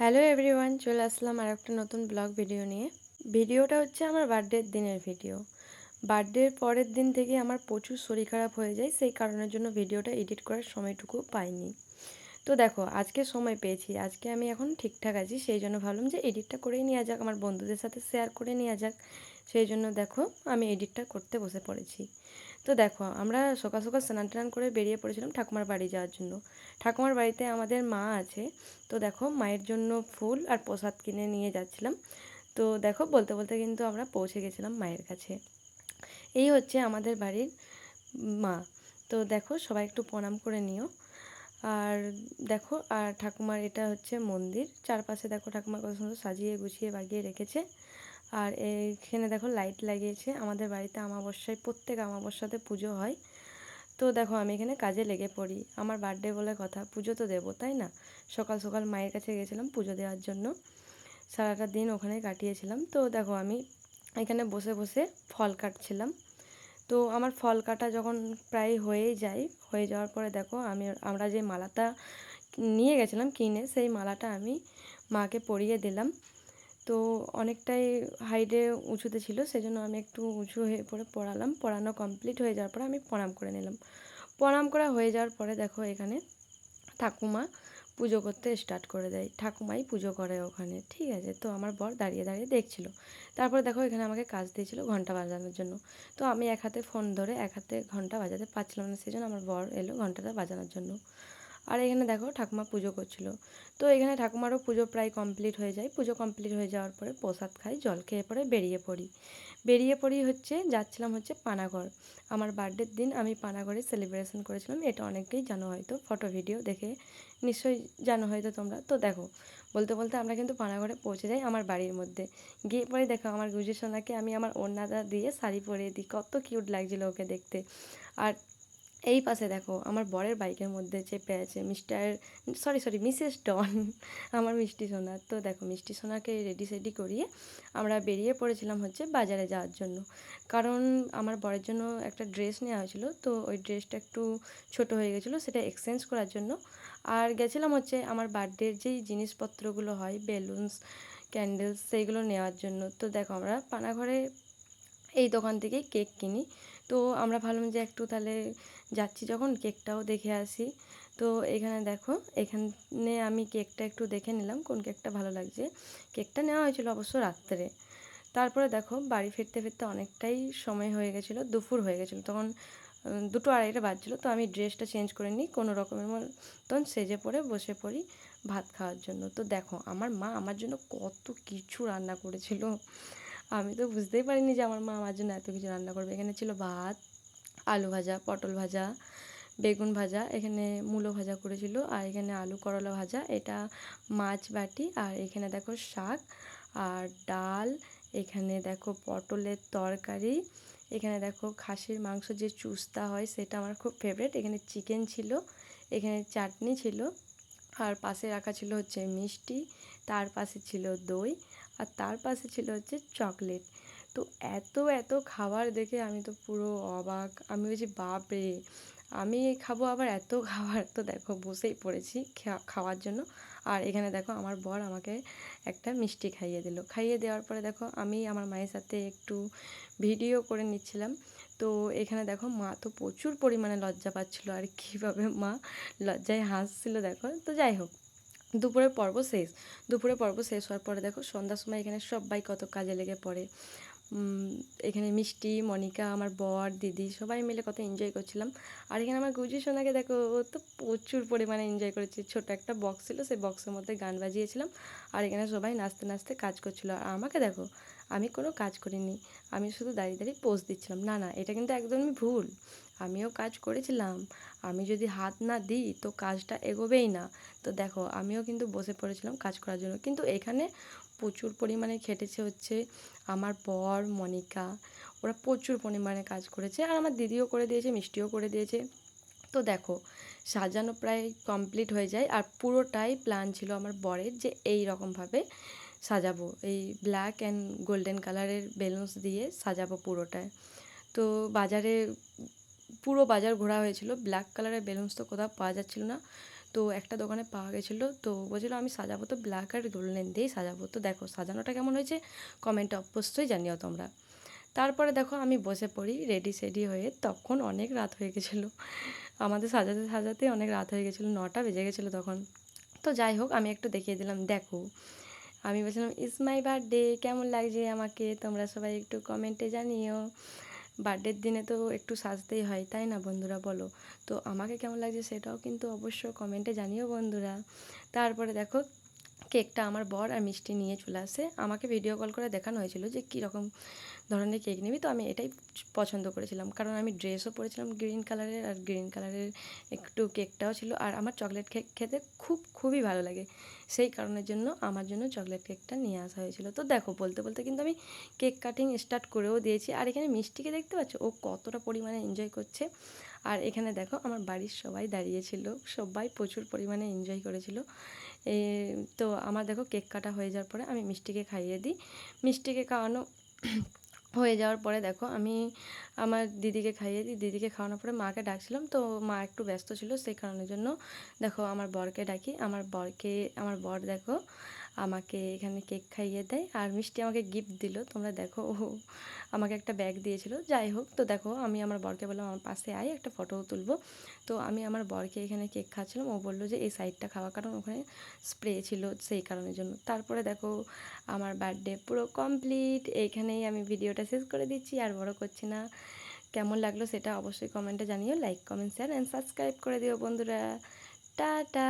Hello everyone, চলে আসলাম আর একটা নতুন ব্লগ ভিডিও নিয়ে। ভিডিওটা হচ্ছে আমার বার্থডের দিনের ভিডিও। বার্থডের পরের দিন থেকে আমার প্রচুর শরীর খারাপ হয়ে যায়, সেই কারণের জন্য ভিডিওটা এডিট করার সময়টুকু পাইনি। তো দেখো, আজকে সময় পেয়েছি, আজকে আমি এখন ঠিকঠাক আছি, সেই জন্য ভাবলাম যে এডিটটা করেই নেওয়া যাক, আমার বন্ধুদের সাথে শেয়ার করে নেওয়া যাক। সেই জন্য দেখো, আমি এডিটটা করতে বসে পড়েছি। তো দেখো, আমরা সকাল সকাল স্নান টান করে বেরিয়ে পড়েছিলাম ঠাকুমার বাড়ি যাওয়ার জন্য। ঠাকুমার বাড়িতে আমাদের মা আছে। তো দেখো, মায়ের জন্য ফুল আর প্রসাদ কিনে নিয়ে যাচ্ছিলাম। তো দেখো, বলতে বলতে কিন্তু আমরা পৌঁছে গেছিলাম মায়ের কাছে। এই হচ্ছে আমাদের বাড়ির মা। তো দেখো, সবাই একটু প্রণাম করে নিও। আর দেখো, আর ঠাকুমার এটা হচ্ছে মন্দির। চারপাশে দেখো, ঠাকুমার কত সুন্দর সাজিয়ে গুছিয়ে বাগিয়ে রেখেছে। আর এইখানে দেখো লাইট লাগিয়েছে। আমাদের বাড়িতে আমাবস্যায়, প্রত্যেক আমাবস্যাতে পুজো হয়। তো দেখো আমি এখানে কাজে লেগে পড়ি। আমার বার্থডে বলে কথা, পুজো তো দেবো, তাই না? সকাল সকাল মায়ের কাছে গেছিলাম পুজো দেওয়ার জন্য। সারাটা দিন ওখানে কাটিয়েছিলাম। তো দেখো আমি এখানে বসে বসে ফল কাটছিলাম। তো আমার ফল কাটা যখন প্রায় হয়েই যায়, হয়ে যাওয়ার পরে দেখো আমি, আমরা যে মালাটা নিয়ে গেছিলাম কিনে, সেই মালাটা আমি মাকে পরিয়ে দিলাম। তো অনেকটাই হাইটে উঁচুতে ছিল, সেজন্য আমি একটু উঁচু হয়ে পড়ে পড়ালাম। পড়ানো কমপ্লিট হয়ে যাওয়ার পরে আমি প্রণাম করে নিলাম। প্রণাম করা হয়ে যাওয়ার পরে দেখো এখানে ঠাকুমা পুজো করতে স্টার্ট করে দেয়। ঠাকুমাই পুজো করে ওখানে, ঠিক আছে? তো আমার বর দাঁড়িয়ে দাঁড়িয়ে দেখছিল। তারপরে দেখো এখানে আমাকে কাজ দিয়েছিল ঘণ্টা বাজানোর জন্য। তো আমি এক হাতে ফোন ধরে এক হাতে ঘণ্টা বাজাতে পারছিলাম না সেই জন্য আমার বর এলো ঘন্টাটা বাজানোর জন্য। আর এখানে দেখো ঠাকুমা পুজো করছিল। তো এখানে ঠাকুমারও পুজো প্রায় কমপ্লিট হয়ে যায়। পুজো কমপ্লিট হয়ে যাওয়ার পরে প্রসাদ খাই, জল খেয়ে পরে বেরিয়ে পড়ি। বেরিয়ে পড়ি হচ্ছে, যাচ্ছিলাম হচ্ছে পানাগড়। আমার বার্থডের দিন আমি পানাগড়ে সেলিব্রেশন করেছিলাম। এটা অনেকেই জানো হয়তো ফটো ভিডিও দেখে নিশ্চয়ই জানো হয়তো তোমরা। তো দেখো, বলতে বলতে আমরা কিন্তু পানাগড়ে পৌঁছে যাই আমার বাড়ির মধ্যে। গিয়ে পরে দেখো আমার গুজি সোনাকে আমি আমার ওড়নাটা দিয়ে শাড়ি পরিয়ে দিই। কত কিউট লাগছিল ওকে দেখতে। আর এই পাশে দেখো, আমার বরের বাইকের মধ্যে চেপে আছে mister, sorry sorry, missus Don, আমার মিষ্টি সোনা। তো দেখো, মিষ্টি সোনাকে রেডি সেডি করিয়ে আমরা বেরিয়ে পড়েছিলাম হচ্ছে বাজারে যাওয়ার জন্য। কারণ আমার বরের জন্য একটা ড্রেস নেওয়া হয়েছিল, তো ওই ড্রেসটা একটু ছোট হয়ে গেছিল, সেটা এক্সচেঞ্জ করার জন্য। আর গেছিলাম হচ্ছে আমার বার্থডের যেই জিনিসপত্রগুলো হয়, বেলুনস, ক্যান্ডেলস, সেইগুলো নেওয়ার জন্য। তো দেখো, আমরা পানাঘরে এই দোকান থেকেই কেক কিনি। তো আমরা ভাবলাম যে একটু তাহলে যাচ্ছি যখন, কেকটাও দেখে আসি। তো এখানে দেখো, এখানে আমি কেকটা একটু দেখে নিলাম, কোন কেকটা ভালো লাগছে। কেকটা নেওয়া হয়েছিল অবশ্য রাত্রে। তারপরে দেখো, বাড়ি ফিরতে ফিরতে অনেকটাই সময় হয়ে গেছিল, দুপুর হয়ে গেছিল। তখন দুটো আড়াইটা বাজছিলো, তো আমি ড্রেসটা চেঞ্জ করে নিই, কোনো রকমের মতন সেজে পরে বসে পড়ি ভাত খাওয়ার জন্য। তো দেখো, আমার মা আমার জন্য কত কিছু রান্না করেছিল। আমি তো বুঝতেই পারিনি যে আমার মা আমার জন্য এত কিছু রান্না করবে। এখানে ছিল ভাত, আলু ভাজা, পটল ভাজা, বেগুন ভাজা, এখানে মূলো ভাজা করেছিল, আর এখানে আলু করলা ভাজা, এটা মাছ বাটি, আর এখানে দেখো শাক, আর ডাল, এখানে দেখো পটলের তরকারি, এখানে দেখো খাসির মাংস যে চুস্তা হয় সেটা আমার খুব ফেভারেট এখানে চিকেন ছিল, এখানে চাটনি ছিল, আর পাশে রাখা ছিল হচ্ছে মিষ্টি, তার পাশে ছিল দই আর তার পাশে ছিল হচ্ছে চকলেট। তো এত এত খাবার দেখে আমি তো পুরো অবাক। আমি বলছি, বাপরে! আমি খাব আবার এত খাবার? তো দেখো, বসেই পড়েছি খাওয়ার জন্য। আর এখানে দেখো, আমার বর আমাকে একটা মিষ্টি খাইয়ে দিল। খাইয়ে দেওয়ার পরে দেখো, আমি আমার মায়ের সাথে একটু ভিডিও করে নিচ্ছিলাম। তো এখানে দেখো, মা তো প্রচুর পরিমাণে লজ্জা পাচ্ছিলো। আর কীভাবে মা লজ্জায় হাসছিল দেখো। তো যাই হোক দুপুরের পর্ব শেষ। দুপুরে পর্ব শেষ হওয়ার পরে দেখো সন্ধ্যার সময় এখানে সবাই কত কাজে লেগে পড়ে। এখানে মিষ্টি, মনিকা, আমার বর, দিদি সবাই মিলে কত এনজয় করছিলাম। আর এখানে আমার গুজি সোনাকে দেখো ও তো প্রচুর পরিমাণে এনজয় করেছে। ছোট একটা বক্স ছিল, সেই বক্সের মধ্যে গান বাজিয়েছিলাম। আর এখানে সবাই নাচতে নাচতে কাজ করছিল। আর আমাকে দেখো আমি কোনো কাজ করিনি। আমি শুধু দাঁড়িয়ে দাঁড়িয়ে পোজ দিচ্ছিলাম। না না, এটা কিন্তু একদমই ভুল। আমিও কাজ করেছিলাম। আমি যদি হাত না দিই, তো কাজটা এগোবেই না। তো দেখো, আমিও কিন্তু বসে পড়েছিলাম কাজ করার জন্য। কিন্তু এখানে প্রচুর পরিমাণে খেটেছে হচ্ছে আমার বর, মনিকা। ওরা প্রচুর পরিমাণে কাজ করেছে। আর আমার দিদিও করে দিয়েছে, মিষ্টিও করে দিয়েছে। তো দেখো, সাজানো প্রায় কমপ্লিট হয়ে যায়। আর পুরোটাই প্ল্যান ছিল আমার বরের যে এই রকমভাবে সাজাবো। এই ব্ল্যাক অ্যান্ড গোল্ডেন কালারের বেলুনস দিয়ে সাজাবো পুরোটায়। তো বাজারে, পুরো বাজার ঘোরা হয়েছিল। ব্ল্যাক কালারের বেলুনস তো কোথাও পাওয়া যাচ্ছিল না। তো একটা দোকানে পাওয়া গেছিল। তো বলছিলো, আমি সাজাবো তো ব্ল্যাক আর গোল্ডেন দিয়েই সাজাবো। তো দেখো, সাজানোটা কেমন হয়েছে? কমেন্টে অবশ্যই জানিও তোমরা। তারপরে দেখো, আমি বসে পড়ি রেডি সেডি হয়ে। তখন অনেক রাত হয়ে গেছিল। আমাদের সাজাতে সাজাতে অনেক রাত হয়ে গেছিল। নটা বেজে গেছিল তখন। তো যাই হোক, আমি একটু দেখিয়ে দিলাম। দেখো আমি বলছিলাম ইস মাই বার্থডে কেমন লাগছে আমাকে? তোমরা সবাই একটু কমেন্টে জানিও। বার্থডের দিনে তো একটু সাজতেই হয়, তাই না বন্ধুরা বলো? তো আমাকে কেমন লাগছে সেটাও কিন্তু অবশ্য কমেন্টে জানিও বন্ধুরা। তারপরে দেখো, কেকটা আমার বর আর মিষ্টি নিয়ে চলে আসে। আমাকে ভিডিও কল করে দেখানো হয়েছিল যে কীরকম ধরনের কেক নিবি, তো আমি এটাই পছন্দ করেছিলাম। কারণ আমি ড্রেসও পরেছিলাম গ্রিন কালারের আর গ্রিন কালারের একটু কেকটাও ছিল, আর আমার চকলেট কেক খেতে খুব, খুবই ভালো লাগে। সেই কারণের জন্য, আমার জন্য চকলেট কেকটা নিয়ে আসা হয়েছিল। তো দেখো, বলতে বলতে কিন্তু আমি কেক কাটিং স্টার্ট করেও দিয়েছি। আর এখানে মিষ্টিকে দেখতে পাচ্ছ? ও কতটা পরিমাণে এনজয় করছে। আর এখানে দেখো, আমার বাড়ির সবাই দাঁড়িয়েছিল সবাই প্রচুর পরিমাণে এনজয় করেছিল। তো আমার দেখো, কেক কাটা হয়ে যাওয়ার পরে আমি মিষ্টিকে খাইয়ে দিই। মিষ্টিকে খাওয়ানো হয়ে যাওয়ার পরে দেখো আমি আমার দিদিকে খাইয়ে দিই, দিদিকে খাওয়ানোর পরে মাকে ডাকছিলাম। তো মা একটু ব্যস্ত ছিল, সেই কারণের জন্য দেখো আমার বরকে ডাকি। আমার বরকে, আমার বর দেখো আমাকে এখানে কেক খাইয়ে দেয় আর মিষ্টি আমাকে গিফট দিল। তোমরা দেখো, ও আমাকে একটা ব্যাগ দিয়েছিল। যাই হোক, তো দেখো, আমি আমার বরকে বললাম, আমার পাশে আয়, একটা ফটোও তুলবো। তো আমি আমার বরকে এখানে কেক খাচ্ছিলাম। ও বলল যে, এই সাইডটা খাওয়া। কারণ ওখানে স্প্রে ছিল সেই কারণের জন্য। তারপরে দেখো, আমার বার্থডে পুরো কমপ্লিট এইখানেই আমি ভিডিওটা শেষ করে দিচ্ছি, আর বড় করছি না। কেমন লাগল সেটা অবশ্যই কমেন্টে জানিও। Like comment share and subscribe করে দিও বন্ধুরা। টাটা!